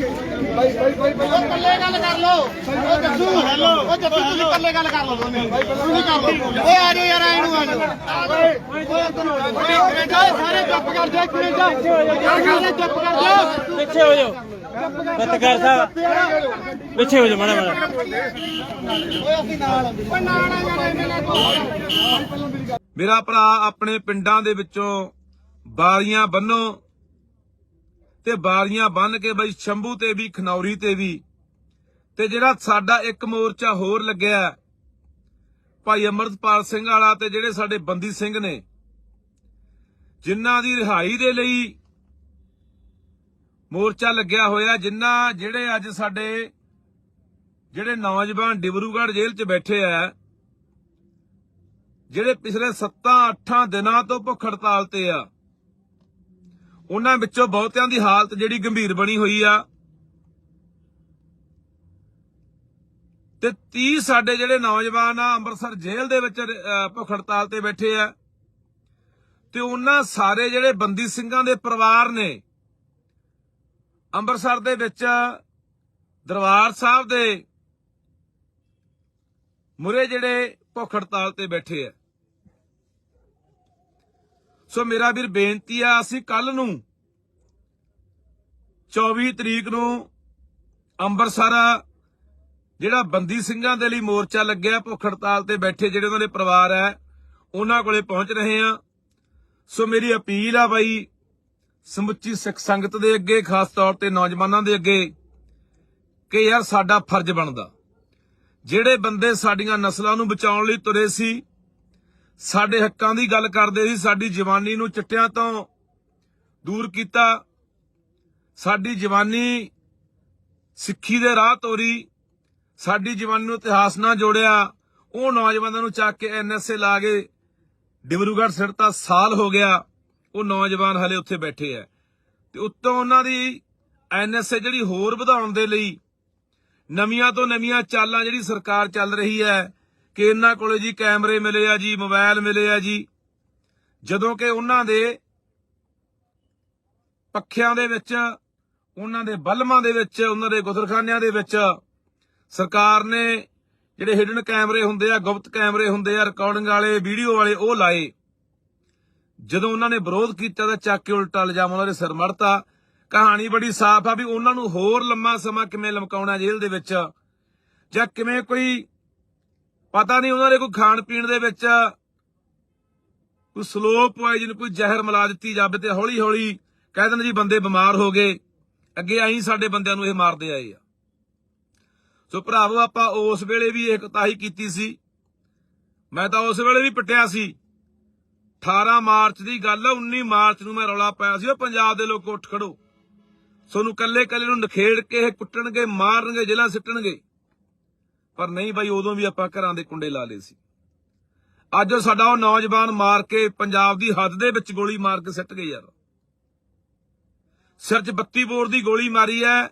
ਉਹ ਕੱਲੇ ਗੱਲ ਕਰ ਲੋ ਉਹ ਜੱਸੂ ਹੈਲੋ ਉਹ ਜੱਸੂ ਤੁਸੀਂ ਕੱਲੇ ਗੱਲ ਕਰ ਲੋ ਦੋਨੇ ਤੁਸੀਂ ਕਰ ਲੋ ਓਏ ਆ ਜਾਓ ਯਾਰ ਆਏ ਨੂੰ ਆ ਜਾਓ ਓਏ ਸਾਰੇ ਚੁੱਪ ਕਰ ਜਾਓ ਇੱਕ ਮਿੰਟ ਸਾਰੇ ਚੁੱਪ ਕਰ ਜਾਓ ਪਿੱਛੇ ਹੋ ਜਾਓ ਪੱਤਰਕਾਰ ਸਾਹਿਬ, ਪਿੱਛੇ ਹੋ ਜਾਓ ਮਾੜਾ ਮਾੜਾ। ਮੇਰਾ ਭਰਾ ਆਪਣੇ ਪਿੰਡਾਂ ਦੇ ਵਿੱਚੋਂ ਬਾਰੀਆਂ ਬੰਨੋ ਤੇ ਬਾਰੀਆਂ ਬੰਨ ਕੇ ਬਈ ਸ਼ੰਭੂ ਤੇ ਵੀ, ਖਨੌਰੀ ਤੇ ਵੀ। ਤੇ ਜਿਹੜਾ ਸਾਡਾ ਇੱਕ ਮੋਰਚਾ ਹੋਰ ਲੱਗਿਆ, ਭਾਈ ਅਮਰਤਪਾਲ ਸਿੰਘ ਵਾਲਾ ਤੇ ਜਿਹੜੇ ਸਾਡੇ ਬੰਦੀ ਸਿੰਘ ਨੇ, ਜਿਨ੍ਹਾਂ ਦੀ ਰਿਹਾਈ ਦੇ ਲਈ ਮੋਰਚਾ ਲੱਗਿਆ ਹੋਇਆ ਜਿਨ੍ਹਾਂ ਜਿਹੜੇ ਅੱਜ ਸਾਡੇ ਜਿਹੜੇ ਨੌਜਵਾਨ ਡਿਬਰੂਗੜ੍ਹ ਜੇਲ੍ਹ 'ਚ ਬੈਠੇ ਆ, ਜਿਹੜੇ ਪਿਛਲੇ 7-8 ਦਿਨਾਂ ਤੋਂ ਭੁੱਖ ਹੜਤਾਲ ਤੇ ਆ, ਉਹਨਾਂ ਵਿੱਚੋਂ ਬਹੁਤਿਆਂ ਦੀ ਹਾਲਤ ਜਿਹੜੀ ਗੰਭੀਰ ਬਣੀ ਹੋਈ ਆ। ਤੇ 30 ਸਾਡੇ ਜਿਹੜੇ ਨੌਜਵਾਨ ਆ, ਅੰਮ੍ਰਿਤਸਰ ਜੇਲ੍ਹ ਦੇ ਵਿੱਚ ਭੁੱਖ ਹੜਤਾਲ ਤੇ ਬੈਠੇ ਆ। ਤੇ ਉਹਨਾਂ ਸਾਰੇ ਜਿਹੜੇ ਬੰਦੀ ਸਿੰਘਾਂ ਦੇ ਪਰਿਵਾਰ ਨੇ ਅੰਮ੍ਰਿਤਸਰ ਦੇ ਵਿੱਚ ਦਰਬਾਰ ਸਾਹਿਬ ਦੇ ਮੁਰੇ ਜਿਹੜੇ ਭੁੱਖ ਹੜਤਾਲ ਤੇ ਬੈਠੇ ਆ। ਸੋ ਮੇਰਾ ਵੀਰ ਬੇਨਤੀ ਆ, ਅਸੀਂ ਕੱਲ ਨੂੰ 24 ਤਰੀਕ ਨੂੰ ਅੰਮ੍ਰਿਤਸਰ ਜਿਹੜਾ ਬੰਦੀ ਸਿੰਘਾਂ ਦੇ ਲਈ ਮੋਰਚਾ ਲੱਗਿਆ, ਭੁੱਖ ਹੜਤਾਲ ਤੇ ਬੈਠੇ ਜਿਹੜੇ ਉਹਨਾਂ ਦੇ ਪਰਿਵਾਰ ਹੈ ਉਹਨਾਂ ਕੋਲੇ ਪਹੁੰਚ ਰਹੇ ਆ। ਸੋ ਮੇਰੀ ਅਪੀਲ ਆ ਬਾਈ ਸਮੁੱਚੀ ਸਿੱਖ ਸੰਗਤ ਦੇ ਅੱਗੇ, ਖਾਸ ਤੌਰ ਤੇ ਨੌਜਵਾਨਾਂ ਦੇ ਅੱਗੇ, ਕਿ ਯਾਰ ਸਾਡਾ ਫਰਜ਼ ਬਣਦਾ। ਜਿਹੜੇ ਬੰਦੇ ਸਾਡੀਆਂ ਨਸਲਾਂ ਨੂੰ ਬਚਾਉਣ ਲਈ ਤੁਰੇ ਸੀ, ਸਾਡੇ ਹੱਕਾਂ ਦੀ ਗੱਲ ਕਰਦੇ ਸੀ, ਸਾਡੀ ਜਵਾਨੀ ਨੂੰ ਚਿੱਟਿਆਂ ਤੋਂ ਦੂਰ ਕੀਤਾ, ਸਾਡੀ ਜਵਾਨੀ ਸਿੱਖੀ ਦੇ ਰਾਹ ਤੋਰੀ, ਸਾਡੀ ਜਵਾਨੀ ਨੂੰ ਇਤਿਹਾਸ ਨਾਲ ਜੋੜਿਆ, ਉਹ ਨੌਜਵਾਨਾਂ ਨੂੰ ਚੱਕ ਕੇ ਐਨਐਸਏ ਲਾ ਕੇ ਡਿਬਰੂਗੜ੍ਹ ਸਿੱਟਤਾ ਸਾਲ ਹੋ ਗਿਆ। ਉਹ ਨੌਜਵਾਨ ਹਲੇ ਉੱਥੇ ਬੈਠੇ ਆ ਤੇ ਉੱਤੋਂ ਉਹਨਾਂ ਦੀ ਐਨਐਸਏ ਜਿਹੜੀ ਹੋਰ ਵਧਾਉਣ ਦੇ ਲਈ ਨਵੀਆਂ ਤੋਂ ਨਵੀਆਂ ਚਾਲਾਂ ਜਿਹੜੀ ਸਰਕਾਰ ਚੱਲ ਰਹੀ ਹੈ ਕਿ ਇਹਨਾਂ ਕੋਲੇ ਜੀ ਕੈਮਰੇ ਮਿਲੇ ਆ ਜੀ ਮੋਬਾਈਲ ਮਿਲੇ ਆ ਜੀ, ਜਦੋਂ ਕਿ ਉਹਨਾਂ ਦੇ ਪੱਖਿਆਂ ਦੇ ਵਿੱਚ, ਉਹਨਾਂ ਦੇ ਬਲਮਾਂ ਦੇ ਵਿੱਚ, ਉਹਨਾਂ ਦੇ ਗੁਸਲਖਾਨਿਆਂ ਦੇ ਵਿੱਚ ਸਰਕਾਰ ਨੇ ਜਿਹੜੇ ਹਿਡਨ ਕੈਮਰੇ ਹੁੰਦੇ ਆ, ਗੁਪਤ ਕੈਮਰੇ ਹੁੰਦੇ ਆ ਰਿਕਾਰਡਿੰਗ ਵਾਲੇ ਵੀਡੀਓ ਵਾਲੇ ਉਹ ਲਾਏ। ਜਦੋਂ ਉਹਨਾਂ ਨੇ ਵਿਰੋਧ ਕੀਤਾ ਤਾਂ ਚੱਕ ਕੇ ਉਲਟਾ ਇਲਜ਼ਾਮ ਉਹਨਾਂ ਦੇ ਸਿਰ ਮੜਤਾ। ਕਹਾਣੀ ਬੜੀ ਸਾਫ਼ ਆ ਵੀ ਉਹਨਾਂ ਨੂੰ ਹੋਰ ਲੰਮਾ ਸਮਾਂ ਕਿਵੇਂ ਲਮਕਾਉਣਾ ਜੇਲ੍ਹ ਦੇ ਵਿੱਚ? ਜਾਂ ਕਿਵੇਂ ਕੋਈ ਪਤਾ ਨਹੀਂ ਉਹਨਾਂ ਦੇ ਕੋਈ ਖਾਣ ਪੀਣ ਦੇ ਵਿੱਚ ਕੋਈ ਸਲੋ ਪੋਇਜ਼ਨ ਕੋਈ ਜ਼ਹਿਰ ਮਿਲਾ ਦਿੱਤੀ ਜਾਵੇ ਤੇ ਹੌਲੀ ਹੌਲੀ ਕਹਿ ਦਿੰਦੇ ਜੀ ਬੰਦੇ ਬਿਮਾਰ ਹੋ ਗਏ। ਅੱਗੇ ਆਈ ਸਾਡੇ ਬੰਦਿਆਂ ਨੂੰ ਇਹ ਮਾਰਦੇ ਆਏ ਆ। ਸੋ ਭਰਾਵੋ ਆਪਾਂ ਉਸ ਵੇਲੇ ਵੀ ਇਹ ਕਤਾਹੀ ਕੀਤੀ ਸੀ। ਮੈਂ ਤਾਂ ਉਸ ਵੇਲੇ ਵੀ ਪਟਿਆ ਸੀ। 18 ਮਾਰਚ ਦੀ ਗੱਲ ਆ 19 ਮਾਰਚ ਨੂੰ ਮੈਂ ਰੌਲਾ ਪਾਇਆ ਸੀ, ਉਹ ਪੰਜਾਬ ਦੇ ਲੋਕ ਉੱਠ ਖੜੋ। ਸੋਨੂੰ ਕੱਲੇ ਕੱਲੇ ਨੂੰ ਨਖੇੜ ਕੇ ਇਹ ਕੁੱਟਣਗੇ, ਮਾਰਨਗੇ ਜੇਲਾਂ ਸਿੱਟਣਗੇ। ਪਰ ਨਹੀਂ ਬਾਈ, ਉਦੋਂ ਵੀ ਆਪਾਂ ਘਰਾਂ ਦੇ ਕੁੰਡੇ ਲਾ ਲਏ ਸੀ। ਅੱਜ ਉਹ ਸਾਡਾ ਉਹ ਨੌਜਵਾਨ ਮਾਰ ਕੇ ਪੰਜਾਬ ਦੀ ਹੱਦ ਦੇ ਵਿੱਚ ਗੋਲੀ ਮਾਰ ਕੇ ਸਿੱਟ ਗਏ ਯਾਰ। ਸਿਰ 'ਚ 32 ਬੋਰ ਦੀ ਗੋਲੀ ਮਾਰੀ ਐ।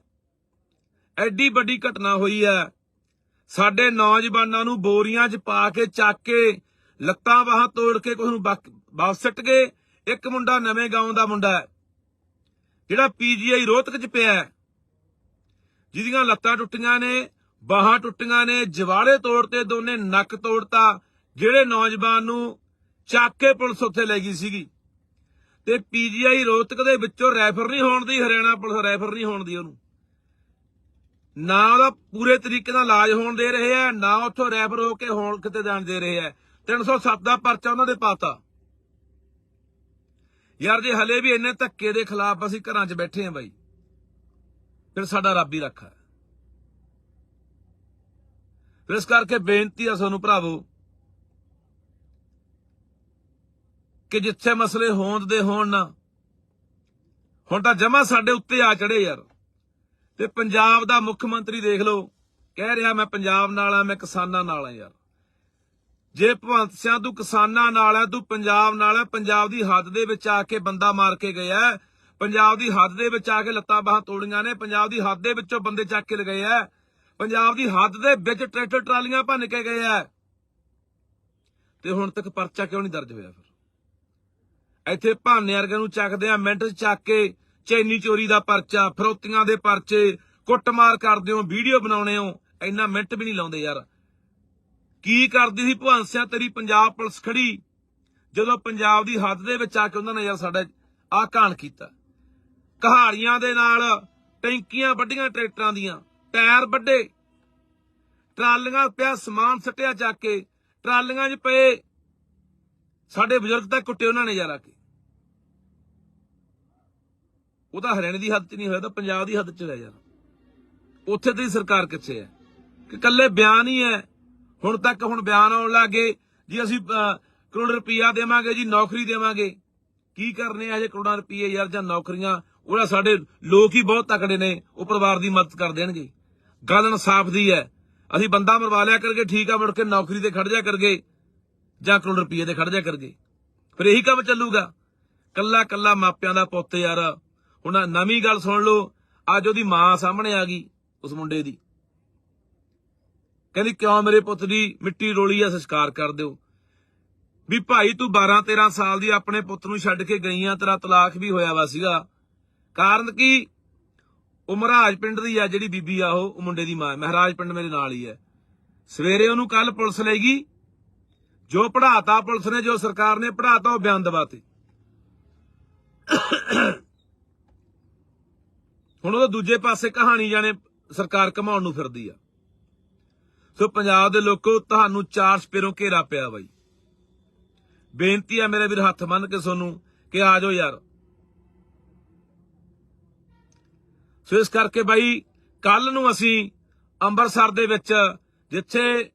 ਐਡੀ ਵੱਡੀ ਘਟਨਾ ਹੋਈ ਐ। ਸਾਡੇ ਨੌਜਵਾਨਾਂ ਨੂੰ ਬੋਰੀਆਂ 'ਚ ਪਾ ਕੇ, ਚੱਕ ਕੇ, ਲੱਤਾਂ ਬਾਹਾਂ ਤੋੜ ਕੇ ਕੁਝ ਨੂੰ ਬਕ- ਵਾਪਸ ਸਿੱਟ ਗਏ। ਇੱਕ ਮੁੰਡਾ ਨਵੇਂ ਗਾਉਂ ਦਾ ਮੁੰਡਾ ਹੈ ਜਿਹੜਾ ਪੀਜੀਆਈ ਰੋਹਤਕ 'ਚ ਪਿਆ ਹੈ, ਜਿਹਦੀਆਂ ਲੱਤਾਂ ਟੁੱਟੀਆਂ ਨੇ ਬਾਹਾਂ ਟੁੱਟੀਆਂ ਨੇ ਜਵਾੜੇ ਤੋੜਤੇ ਦੋਨੇ ਨੱਕ ਤੋੜਤਾ ਜਿਹੜੇ ਨੌਜਵਾਨ ਨੂੰ ਚੱਕ ਕੇ ਪੁਲਿਸ ਉੱਥੇ ਲੈ ਗਈ ਸੀਗੀ। ਤੇ ਪੀਜੀਆਈ ਰੋਹਤਕ ਦੇ ਵਿੱਚੋਂ ਰੈਫਰ ਨਹੀਂ ਹੋਣ ਦੀ ਹਰਿਆਣਾ ਪੁਲਿਸ ਰੈਫਰ ਨਹੀਂ ਹੋਣ ਦੀ ਉਹਨੂੰ। ਨਾ ਉਹਦਾ ਪੂਰੇ ਤਰੀਕੇ ਨਾਲ ਇਲਾਜ ਹੋਣ ਦੇ ਰਹੇ ਆ ਨਾ ਉੱਥੋਂ ਰੈਫਰ ਹੋ ਕੇ ਹੋਣ ਕਿਤੇ ਜਾਣ ਦੇ ਰਹੇ ਆ। 307 ਦਾ ਪਰਚਾ ਉਹਨਾਂ ਦੇ ਪਾਤਾ। ਯਾਰ ਜੇ ਹਲੇ ਵੀ ਇੰਨੇ ਧੱਕੇ ਦੇ ਖਿਲਾਫ ਅਸੀਂ ਘਰਾਂ 'ਚ ਬੈਠੇ ਆ ਬਾਈ, ਫਿਰ ਸਾਡਾ ਰੱਬ ਹੀ ਰੱਖਾ ਫਿਰ ਇਸ ਕਰਕੇ ਬੇਨਤੀ ਆ ਤੁਹਾਨੂੰ ਭਰਾਵੋ ਕਿ ਜਿੱਥੇ ਮਸਲੇ ਹੋਂਦ ਦੇ ਹੋਣ ਨਾ, ਹੁਣ ਤਾਂ ਜਮਾ ਸਾਡੇ ਉੱਤੇ ਆ ਚੜੇ ਯਾਰ। ਤੇ ਪੰਜਾਬ ਦਾ ਮੁੱਖ ਮੰਤਰੀ ਦੇਖ ਲਓ, ਕਹਿ ਰਿਹਾ ਮੈਂ ਪੰਜਾਬ ਨਾਲ ਆ, ਮੈਂ ਕਿਸਾਨਾਂ ਨਾਲ ਆ ਯਾਰ। ਜੇ ਭਗਵੰਤ ਸਿੰਘ ਤੂੰ ਕਿਸਾਨਾਂ ਨਾਲ ਹੈ ਤੂੰ ਪੰਜਾਬ ਨਾਲ ਹੈ ਪੰਜਾਬ ਦੀ ਹੱਦ ਦੇ ਵਿੱਚ ਆ ਕੇ ਬੰਦਾ ਮਾਰ ਕੇ ਗਿਆ ਪੰਜਾਬ ਦੀ ਹੱਦ ਦੇ ਵਿੱਚ ਆ ਕੇ ਲੱਤਾਂ ਬਾਹਾਂ ਤੋੜੀਆਂ ਨੇ, ਪੰਜਾਬ ਦੀ ਹੱਦ ਦੇ ਵਿੱਚੋਂ ਬੰਦੇ ਚੱਕ ਕੇ ਲਗਾਏ ਆ ਪੰਜਾਬ ਦੀ ਹੱਦ ਦੇ ਵਿੱਚ ਟਰੈਕਟਰ ਟਰਾਲੀਆਂ ਭੰਨ ਕੇ ਗਏ ਆ ਤੇ ਹੁਣ ਤੱਕ ਪਰਚਾ ਕਿਉਂ ਨਹੀਂ ਦਰਜ ਹੋਇਆ ਫਿਰ? ਇੱਥੇ ਭਾਨੇ ਵਰਗੇ ਨੂੰ ਚੱਕਦੇ ਆ, ਮਿੰਟ 'ਚ ਚੱਕ ਕੇ ਚੈਨੀ ਚੋਰੀ ਦਾ ਪਰਚਾ, ਫਰੋਤੀਆਂ ਦੇ ਪਰਚੇ, ਕੁੱਟਮਾਰ ਕਰਦੇ ਹੋ, ਵੀਡੀਓ ਬਣਾਉਣੇ ਹੋ, ਇੰਨਾ ਮਿੰਟ ਵੀ ਨਹੀਂ ਲਾਉਂਦੇ ਯਾਰ। ਕੀ ਕਰਦੀ ਸੀ ਭਵੰਤ ਸਿੰਘ? ਤੇਰੀ ਪੰਜਾਬ ਪੁਲਿਸ ਖੜੀ। ਜਦੋਂ ਪੰਜਾਬ ਦੀ ਹੱਦ ਦੇ ਵਿੱਚ ਆ ਕੇ ਉਹਨਾਂ ਨੇ ਯਾਰ ਸਾਡਾ ਆ ਕਾਂਡ ਕੀਤਾ। ਕਹਾੜੀਆਂ ਦੇ ਨਾਲ ਟੈਂਕੀਆਂ ਵੱਡੀਆਂ ਟਰੈਕਟਰਾਂ ਦੀਆਂ, ਟਾਇਰ ਵੱਡੇ ਟਰਾਲੀਆਂ ਪਿਆ ਸਮਾਨ ਸੱਟਿਆ ਚੱਕ ਕੇ, ਟਰਾਲੀਆਂ 'ਚ ਪਏ। ਸਾਡੇ ਬਜ਼ੁਰਗ ਤਾਂ ਕੁੱਟੇ ਉਹਨਾਂ ਨੇ ਯਾਰ ਆ ਕੇ। ਉਹ ਤਾਂ ਹਰਿਆਣੇ ਦੀ ਹੱਦ 'ਚ ਨਹੀਂ ਹੋਇਆ ਤਾਂ ਪੰਜਾਬ ਦੀ ਹੱਦ 'ਚ ਹੋਇਆ ਯਾਰ ਉੱਥੇ ਦੀ ਸਰਕਾਰ ਕਿੱਥੇ ਹੈ? ਕਿ ਕੱਲੇ ਬਿਆਨ ਹੀ ਹੈ। ਹੁਣ ਤੱਕ ਹੁਣ ਬਿਆਨ ਆਉਣ ਲੱਗੇ ਜੀ, ਅਸੀਂ ਕਰੋੜ ਰੁਪਈਆ ਦੇਵਾਂਗੇ ਜੀ, ਨੌਕਰੀ ਦੇਵਾਂਗੇ। ਕੀ ਕਰਨੇ ਆ ਜੇ ਕਰੋੜਾਂ ਰੁਪਈਏ ਯਾਰ ਜਾਂ ਨੌਕਰੀਆਂ? ਉਹਦਾ ਸਾਡੇ ਲੋਕ ਹੀ ਬਹੁਤ ਤਕੜੇ ਨੇ, ਉਹ ਪਰਿਵਾਰ ਦੀ ਮਦਦ ਕਰ ਦੇਣਗੇ। ਗੱਲ ਇਨਸਾਫ ਦੀ ਹੈ। ਅਸੀਂ ਬੰਦਾ ਮਰਵਾ ਲਿਆ ਕਰਗੇ, ਠੀਕ ਆ, ਮੁੜ ਕੇ ਨੌਕਰੀ ਤੇ ਖੜ ਜਾ ਕਰਗੇ ਜਾਂ ਕਰੋੜ ਰੁਪਈਏ ਤੇ ਖੜ ਜਾ ਕਰਗੇ। ਫਿਰ ਇਹੀ ਕੰਮ ਚੱਲੂਗਾ। ਕੱਲਾ ਕੱਲਾ ਮਾਪਿਆਂ ਦਾ ਪੁੱਤ ਯਾਰ, ਹੁਣ ਨਵੀਂ ਗੱਲ ਸੁਣ ਲਓ, ਅੱਜ ਉਹਦੀ ਮਾਂ ਸਾਹਮਣੇ ਆ ਗਈ, ਉਸ ਮੁੰਡੇ ਦੀ। ਕਹਿੰਦੀ, ਕਿਉਂ ਮੇਰੇ ਪੁੱਤ ਦੀ ਮਿੱਟੀ ਰੋਲੀ ਆ ਸੰਸਕਾਰ ਕਰ ਦਿਓ? ਵੀ ਭਾਈ, ਤੂੰ 12 13 ਸਾਲ ਦੀ ਆਪਣੇ ਪੁੱਤ ਨੂੰ ਛੱਡ ਕੇ ਗਈ ਆ ਤੇਰਾ ਤਲਾਕ ਵੀ ਹੋਇਆ ਵਾ ਸੀਗਾ। ਕਾਰਨ ਕੀ? ਉਹ ਮਹਾਰਾਜ ਪਿੰਡ ਦੀ ਆ, ਜਿਹੜੀ ਬੀਬੀ ਆ ਉਹ ਮੁੰਡੇ ਦੀ ਮਾਂ ਮਹਾਰਾਜ ਪਿੰਡ ਮੇਰੇ ਨਾਲ ਹੀ ਹੈ। ਸਵੇਰੇ ਉਹਨੂੰ ਕੱਲ ਪੁਲਿਸ ਲੈ ਗਈ। ਜੋ ਪੜਾਤਾ ਪੁਲਿਸ ਨੇ, ਜੋ ਸਰਕਾਰ ਨੇ ਪੜਾਤਾ ਉਹ ਬਿਆਨ ਦਵਾਤੇ। ਹੁਣ ਉਹ ਦੂਜੇ ਪਾਸੇ ਕਹਾਣੀ ਜਾਣੇ ਸਰਕਾਰ ਕਮਾਉਣ ਨੂੰ ਫਿਰਦੀ ਆ। ਸੋ ਪੰਜਾਬ ਦੇ ਲੋਕੋ, ਤੁਹਾਨੂੰ ਚਾਰ ਸਪੇਰੋਂ ਘੇਰਾ ਪਿਆ ਬਾਈ। ਬੇਨਤੀ ਆ ਮੇਰੇ ਵੀਰ, ਹੱਥ ਮੰਨ ਕੇ ਤੁਹਾਨੂੰ ਕਿ ਆ ਜਾਓ ਯਾਰ। ਸੋ ਇਸ ਕਰਕੇ ਬਾਈ ਕੱਲ ਨੂੰ ਅਸੀਂ ਅੰਮ੍ਰਿਤਸਰ ਦੇ ਵਿੱਚ, ਜਿੱਥੇ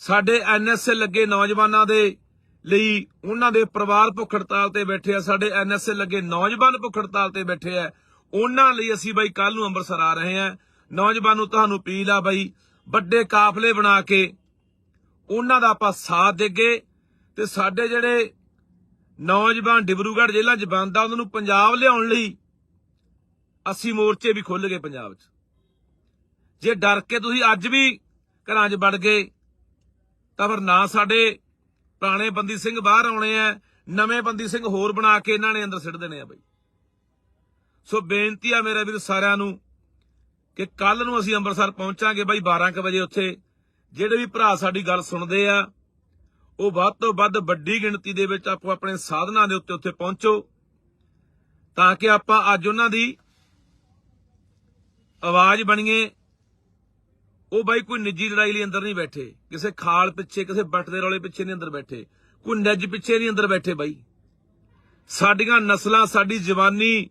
ਸਾਡੇ ਐਨਐਸਏ ਲੱਗੇ ਨੌਜਵਾਨਾਂ ਦੇ ਲਈ ਉਹਨਾਂ ਦੇ ਪਰਿਵਾਰ ਭੁੱਖ ਹੜਤਾਲ ਤੇ ਬੈਠੇ ਆ, ਸਾਡੇ ਐਨਐਸਏ ਲੱਗੇ ਨੌਜਵਾਨ ਭੁੱਖ ਹੜਤਾਲ ਤੇ ਬੈਠੇ ਆ, ਉਹਨਾਂ ਲਈ ਅਸੀਂ ਬਾਈ ਕੱਲ ਨੂੰ ਅੰਮ੍ਰਿਤਸਰ ਆ ਰਹੇ ਆ। ਨੌਜਵਾਨ ਨੂੰ ਤੁਹਾਨੂੰ ਅਪੀਲ ਆ ਬਾਈ ਵੱਡੇ ਕਾਫਲੇ ਬਣਾ ਕੇ ਉਹਨਾਂ ਦਾ ਆਪਾਂ ਸਾਥ ਦੇਗੇ ਤੇ ਸਾਡੇ ਜਿਹੜੇ ਨੌਜਵਾਨ ਡਿਬਰੂਗੜ੍ਹ ਜ਼ਿਲ੍ਹਾ 'ਚ ਬੰਦ ਉਹਨਾਂ ਨੂੰ ਪੰਜਾਬ ਲਿਆਉਣ ਲਈ ਅਸੀਂ ਮੋਰਚੇ ਵੀ ਖੁੱਲ ਗਏ ਪੰਜਾਬ 'ਚ। ਜੇ ਡਰ ਕੇ ਤੁਸੀਂ ਅੱਜ ਵੀ ਘਰਾਂ 'ਚ ਵੜ ਗਏ, ਤਾਂ ਫਿਰ ਨਾ ਸਾਡੇ ਪੁਰਾਣੇ ਬੰਦੀ ਸਿੰਘ ਬਾਹਰ ਆਉਣੇ ਆ, ਨਵੇਂ ਬੰਦੀ ਸਿੰਘ ਹੋਰ ਬਣਾ ਕੇ ਇਹਨਾਂ ਨੇ ਅੰਦਰ ਸਿੱਟ ਦੇਣੇ ਆ ਬਈ। ਸੋ ਬੇਨਤੀ ਆ ਮੇਰੇ ਵੀਰ ਸਾਰਿਆਂ ਨੂੰ ਕਿ ਕੱਲ ਨੂੰ ਅਸੀਂ ਅੰਮ੍ਰਿਤਸਰ ਪਹੁੰਚਾਂਗੇ ਬਾਈ 12 ਕੁ ਵਜੇ ਉੱਥੇ। ਜਿਹੜੇ ਵੀ ਭਰਾ ਸਾਡੀ ਗੱਲ ਸੁਣਦੇ ਆ, ਉਹ ਵੱਧ ਤੋਂ ਵੱਧ ਵੱਡੀ ਗਿਣਤੀ ਦੇ ਵਿੱਚ ਆਪੋ ਆਪਣੇ ਸਾਧਨਾਂ ਦੇ ਉੱਤੇ ਉੱਥੇ ਪਹੁੰਚੋ, ਤਾਂ ਕਿ ਆਪਾਂ ਅੱਜ ਉਹਨਾਂ ਦੀ ਆਵਾਜ਼ ਬਣੀਏ। ਉਹ ਬਾਈ ਕੋਈ ਨਿੱਜੀ ਲੜਾਈ ਲਈ ਅੰਦਰ ਨਹੀਂ ਬੈਠੇ, ਕਿਸੇ ਖਾਲ ਪਿੱਛੇ, ਕਿਸੇ ਬੱਟ ਦੇ ਰੌਲੇ ਪਿੱਛੇ ਨਹੀਂ ਅੰਦਰ ਬੈਠੇ, ਕੋਈ ਨਿੱਜ ਪਿੱਛੇ ਨਹੀਂ ਅੰਦਰ ਬੈਠੇ ਬਾਈ। ਸਾਡੀਆਂ ਨਸਲਾਂ, ਸਾਡੀ ਜਵਾਨੀ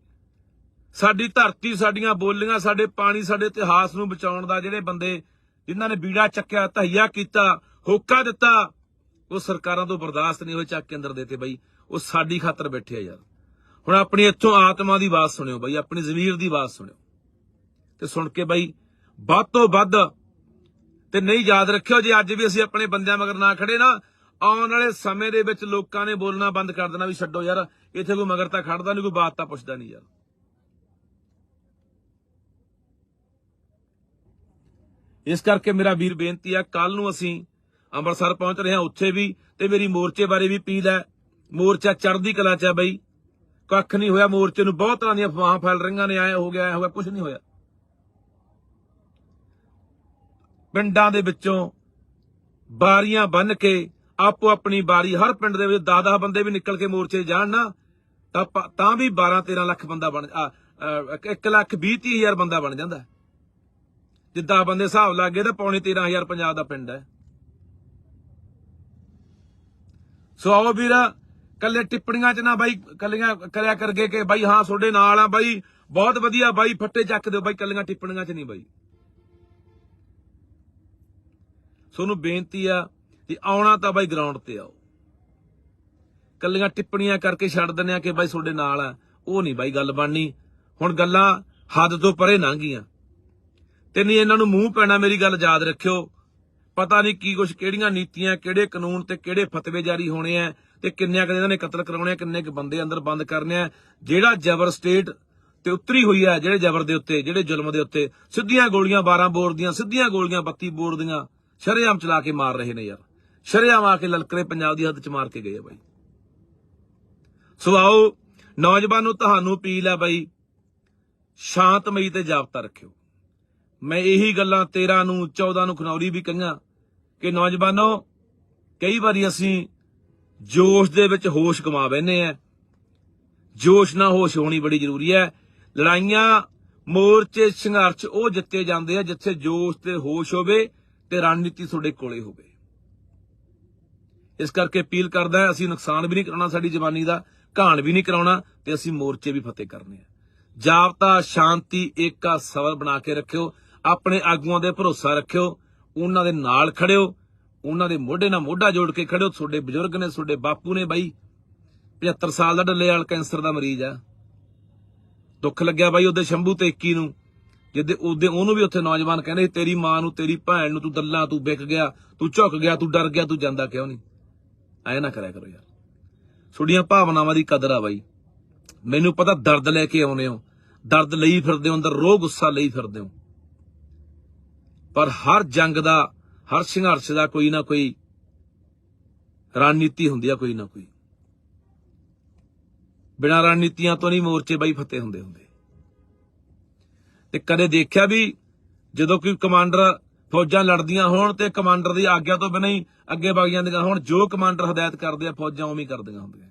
ਸਾਡੀ ਧਰਤੀ, ਸਾਡੀਆਂ ਬੋਲੀਆਂ, ਸਾਡੇ ਪਾਣੀ, ਸਾਡੇ ਇਤਿਹਾਸ ਨੂੰ ਬਚਾਉਣ ਦਾ ਜਿਹੜੇ ਬੰਦੇ ਜਿਨ੍ਹਾਂ ਨੇ ਬੀੜਾ ਚੱਕਿਆ, ਧਈਆ ਕੀਤਾ, ਹੋਕਾ ਦਿੱਤਾ, ਉਹ ਸਰਕਾਰਾਂ ਤੋਂ ਬਰਦਾਸ਼ਤ ਨਹੀਂ ਹੋਏ ਚੱਕ ਕੇ ਅੰਦਰ ਦੇਤੇ ਬਈ। ਉਹ ਸਾਡੀ ਖਾਤਰ ਬੈਠੇ ਆ ਯਾਰ। ਹੁਣ ਆਪਣੀ ਇੱਥੋਂ ਆਤਮਾ ਦੀ ਆਵਾਜ਼ ਸੁਣਿਓ ਬਾਈ, ਆਪਣੀ ਜ਼ਮੀਰ ਦੀ ਆਵਾਜ਼ ਸੁਣਿਓ। ਤੇ ਸੁਣ ਕੇ ਬਾਈ, ਵੱਧ ਤੋਂ ਵੱਧ ਤੇ ਨਹੀਂ ਯਾਦ ਰੱਖਿਓ, ਜੇ ਅੱਜ ਵੀ ਅਸੀਂ ਆਪਣੇ ਬੰਦਿਆਂ ਮਗਰ ਨਾ ਖੜੇ ਨਾ, ਆਉਣ ਵਾਲੇ ਸਮੇਂ ਦੇ ਵਿੱਚ ਲੋਕਾਂ ਨੇ ਬੋਲਣਾ ਬੰਦ ਕਰ ਦੇਣਾ ਵੀ ਛੱਡੋ ਯਾਰ, ਇੱਥੇ ਕੋਈ ਮਗਰ ਤਾਂ ਖੜਦਾ ਨਹੀਂ, ਕੋਈ ਬਾਤ ਤਾਂ ਪੁੱਛਦਾ ਨਹੀਂ ਯਾਰ। ਇਸ ਕਰਕੇ ਮੇਰਾ ਵੀਰ ਬੇਨਤੀ ਆ ਕੱਲ ਨੂੰ ਅਸੀਂ ਅੰਮ੍ਰਿਤਸਰ ਪਹੁੰਚ ਰਹੇ ਹਾਂ, ਉੱਥੇ ਵੀ ਤੇ ਮੇਰੀ ਮੋਰਚੇ ਬਾਰੇ ਵੀ ਅਪੀਲ ਹੈ। ਮੋਰਚਾ ਚੜ੍ਹਦੀ ਕਲਾ ਚ ਹੈ ਬਈ। ਕੱਖ ਨਹੀਂ ਹੋਇਆ, ਮੋਰਚੇ ਨੂੰ ਬਹੁਤ ਤਰ੍ਹਾਂ ਦੀਆਂ ਅਫਵਾਹਾਂ ਫੈਲ ਰਹੀਆਂ ਨੇ ਆਏ ਹੋ ਗਿਆ, ਐ ਹੋ ਗਿਆ ਕੁਝ ਨਹੀਂ ਹੋਇਆ। ਪਿੰਡਾਂ ਦੇ ਵਿੱਚੋਂ ਬਾਰੀਆਂ ਬੰਨ ਕੇ ਆਪੋ ਆਪਣੀ ਬਾਰੀ, ਹਰ ਪਿੰਡ ਦੇ ਵਿੱਚ 10-10 ਬੰਦੇ ਵੀ ਨਿਕਲ ਕੇ ਮੋਰਚੇ ਜਾਣ ਨਾ, ਤਾਂ ਤਾਂ ਵੀ 12-13 ਲੱਖ ਬੰਦਾ ਬਣ 1 ਲੱਖ 20 ਹਜ਼ਾਰ ਬੰਦਾ ਬਣ ਜਾਂਦਾ। ਹੈ। ਜਿੱਦਾਂ ਬੰਦੇ ਹਿਸਾਬ ਲੱਗ ਗਏ ਤਾਂ ਪੌਣੇ 13000 ਪੰਜਾਬ ਦਾ ਪਿੰਡ ਹੈ। ਸੋ ਆਓ ਵੀਰ ਕੱਲੇ ਟਿੱਪਣੀਆਂ 'ਚ ਨਾ ਬਾਈ ਕੱਲੀਆਂ ਕਰਿਆ ਕਰਗੇ ਕਿ ਬਾਈ ਹਾਂ ਤੁਹਾਡੇ ਨਾਲ ਆ ਬਾਈ, ਬਹੁਤ ਵਧੀਆ ਬਾਈ, ਫੱਟੇ ਚੱਕ ਦਿਓ ਬਾਈ ਕੱਲੀਆਂ ਟਿੱਪਣੀਆਂ 'ਚ ਨਹੀਂ ਬਾਈ। ਸੋਨੂੰ ਬੇਨਤੀ ਆ ਕਿ ਆਉਣਾ ਤਾਂ ਬਾਈ ਗਰਾਊਂਡ ਤੇ ਆਓ। ਕੱਲੀਆਂ ਟਿੱਪਣੀਆਂ ਕਰਕੇ ਛੱਡ ਦਿੰਦੇ ਆ ਕਿ ਬਾਈ ਤੁਹਾਡੇ ਨਾਲ ਆ, ਉਹ ਨਹੀਂ ਬਾਈ ਗੱਲ ਬਣਨੀ। ਹੁਣ ਗੱਲਾਂ ਹੱਦ ਤੋਂ ਪਰੇ ਲੰਘ ਗਈਆਂ। ਤੇ ਨਹੀਂ ਇਹਨਾਂ ਨੂੰ ਮੂੰਹ ਪੈਣਾ ਮੇਰੀ ਗੱਲ ਯਾਦ ਰੱਖਿਓ। ਪਤਾ ਨਹੀਂ ਕੀ ਕੁਛ, ਕਿਹੜੀਆਂ ਨੀਤੀਆਂ, ਕਿਹੜੇ ਕਾਨੂੰਨ ਤੇ ਕਿਹੜੇ ਫਤਵੇ ਜਾਰੀ ਹੋਣੇ ਆ ਤੇ ਕਿੰਨਿਆਂ ਕੁ ਇਹਨਾਂ ਨੇ ਕਤਲ ਕਰਾਉਣੇ ਆ, ਕਿੰਨੇ ਕੁ ਬੰਦੇ ਅੰਦਰ ਬੰਦ ਕਰਨੇ ਆ। ਜਿਹੜਾ ਜ਼ਬਰ ਸਟੇਟ ਤੇ ਉਤਰੀ ਹੋਈ ਹੈ ਜਿਹੜੇ ਜ਼ਬਰ ਦੇ ਉੱਤੇ, ਜਿਹੜੇ ਜ਼ੁਲਮ ਦੇ ਉੱਤੇ, ਸਿੱਧੀਆਂ ਗੋਲੀਆਂ 12 ਬੋਰ ਦੀਆਂ, ਸਿੱਧੀਆਂ ਗੋਲੀਆਂ 32 ਬੋਰ ਦੀਆਂ, ਸ਼ਰੇਆਮ ਚਲਾ ਕੇ ਮਾਰ ਰਹੇ ਨੇ ਯਾਰ। ਸ਼ਰੇਆਮ ਆ ਕੇ ਲਲਕਰੇ ਪੰਜਾਬ ਦੀ ਹੱਦ ਚ ਮਾਰ ਕੇ ਗਏ ਆ ਬਾਈ। ਸੋ ਆਓ, ਨੌਜਵਾਨੋ, ਤੁਹਾਨੂੰ ਅਪੀਲ ਹੈ ਬਾਈ, ਸ਼ਾਂਤਮਈ ਤੇ ਜਾਬਤਾ ਰੱਖਿਓ। ਮੈਂ ਇਹੀ ਗੱਲਾਂ 13 ਨੂੰ 14 ਨੂੰ ਖਨੌਰੀ ਵੀ ਕਹੀਆਂ ਕਿ ਨੌਜਵਾਨੋ, ਕਈ ਵਾਰੀ ਅਸੀਂ ਜੋਸ਼ ਦੇ ਵਿੱਚ ਹੋਸ਼ ਕਮਾ ਬੈਨੇ ਆ ਜੋਸ਼ ਨਾਲ ਹੋਸ਼ ਹੋਣੀ ਬੜੀ ਜ਼ਰੂਰੀ ਹੈ। ਲੜਾਈਆਂ, ਮੋਰਚੇ, ਸੰਘਰਸ਼, ਉਹ ਜਿੱਤੇ ਜਾਂਦੇ ਆ ਜਿੱਥੇ ਜੋਸ਼ ਤੇ ਹੋਸ਼ ਹੋਵੇ ਤੇ ਰਣਨੀਤੀ ਤੁਹਾਡੇ ਕੋਲੇ ਹੋਵੇ। ਇਸ ਕਰਕੇ ਅਪੀਲ ਕਰਦਾ ਅਸੀਂ ਨੁਕਸਾਨ ਵੀ ਨਹੀਂ ਕਰਾਉਣਾ ਸਾਡੀ ਜਵਾਨੀ ਦਾ, ਘਾਣ ਵੀ ਨਹੀਂ ਕਰਾਉਣਾ ਤੇ ਅਸੀਂ ਮੋਰਚੇ ਵੀ ਫਤਿਹ ਕਰਨੇ ਆ। ਜਾਬਤਾ ਸ਼ਾਂਤੀ, ਏਕਾ, ਸਬਰ ਬਣਾ ਕੇ ਰੱਖਿਓ। ਆਪਣੇ ਆਗੂਆਂ ਦੇ ਭਰੋਸਾ ਰੱਖਿਓ, ਉਹਨਾਂ ਦੇ ਨਾਲ ਖੜਿਓ, ਉਹਨਾਂ ਦੇ ਮੋਢੇ ਨਾਲ ਮੋਢਾ ਜੋੜ ਕੇ ਖੜਿਓ। ਤੁਹਾਡੇ ਬਜ਼ੁਰਗ ਨੇ, ਤੁਹਾਡੇ ਬਾਪੂ ਨੇ ਬਾਈ 75 ਸਾਲ ਦਾ ਡੱਲੇ ਵਾਲ ਕੈਂਸਰ ਦਾ ਮਰੀਜ਼ ਆ। ਦੁੱਖ ਲੱਗਿਆ ਬਾਈ ਉਹਦੇ ਸ਼ੰਭੂ ਤੇ 21 ਨੂੰ ਜਿੱਦੇ ਉਹਦੇ ਉਹਨੂੰ ਵੀ ਉੱਥੇ ਨੌਜਵਾਨ ਕਹਿੰਦੇ, ਤੇਰੀ ਮਾਂ ਨੂੰ, ਤੇਰੀ ਭੈਣ ਨੂੰ ਤੂੰ ਦੱਲਾ, ਤੂੰ ਵਿਕ ਗਿਆ, ਤੂੰ ਝੁਕ ਗਿਆ, ਤੂੰ ਡਰ ਗਿਆ, ਤੂੰ ਜਾਂਦਾ ਕਿਉਂ ਨਹੀਂ? ਐ ਨਾ ਕਰਿਆ ਕਰੋ ਯਾਰ। ਤੁਹਾਡੀਆਂ ਭਾਵਨਾਵਾਂ ਦੀ ਕਦਰ ਆ ਬਾਈ। ਮੈਨੂੰ ਪਤਾ ਦਰਦ ਲੈ ਕੇ ਆਉਨੇ ਹੋ, ਦਰਦ ਲਈ ਫਿਰਦੇ ਹੋ, ਅੰਦਰ ਰੋਹ, ਗੁੱਸਾ ਲਈ ਫਿਰਦੇ ਹੋ। ਪਰ ਹਰ ਜੰਗ ਦਾ, ਹਰ ਸੰਘਰਸ਼ ਦਾ ਕੋਈ ਨਾ ਕੋਈ ਰਣਨੀਤੀ ਹੁੰਦੀ ਆ, ਕੋਈ ਨਾ ਕੋਈ। ਬਿਨਾਂ ਰਣਨੀਤੀਆਂ ਤੋਂ ਨਹੀਂ ਮੋਰਚੇ ਬਾਈ ਫਤਿਹ ਹੁੰਦੇ ਹੁੰਦੇ। ਤੇ ਕਦੇ ਦੇਖਿਆ ਵੀ ਜਦੋਂ ਕੋਈ ਕਮਾਂਡਰ ਫੌਜਾਂ ਲੜਦੀਆਂ ਹੋਣ ਤੇ ਕਮਾਂਡਰ ਦੀ ਆਗਿਆ ਤੋਂ ਬਿਨਾਂ ਹੀ ਅੱਗੇ ਵਗ ਜਾਂਦੀਆਂ ਹੋਣ, ਜੋ ਕਮਾਂਡਰ ਹਦਾਇਤ ਕਰਦੇ ਆ, ਫੌਜਾਂ ਉਵੇਂ ਹੀ ਕਰਦੀਆਂ ਹੁੰਦੀਆਂ।